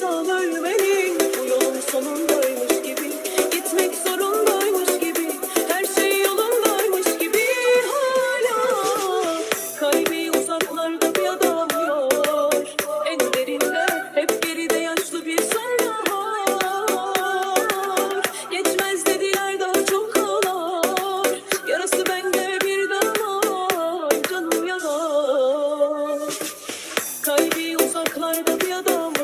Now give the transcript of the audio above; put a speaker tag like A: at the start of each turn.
A: insan ölmez uzaklarda bir adam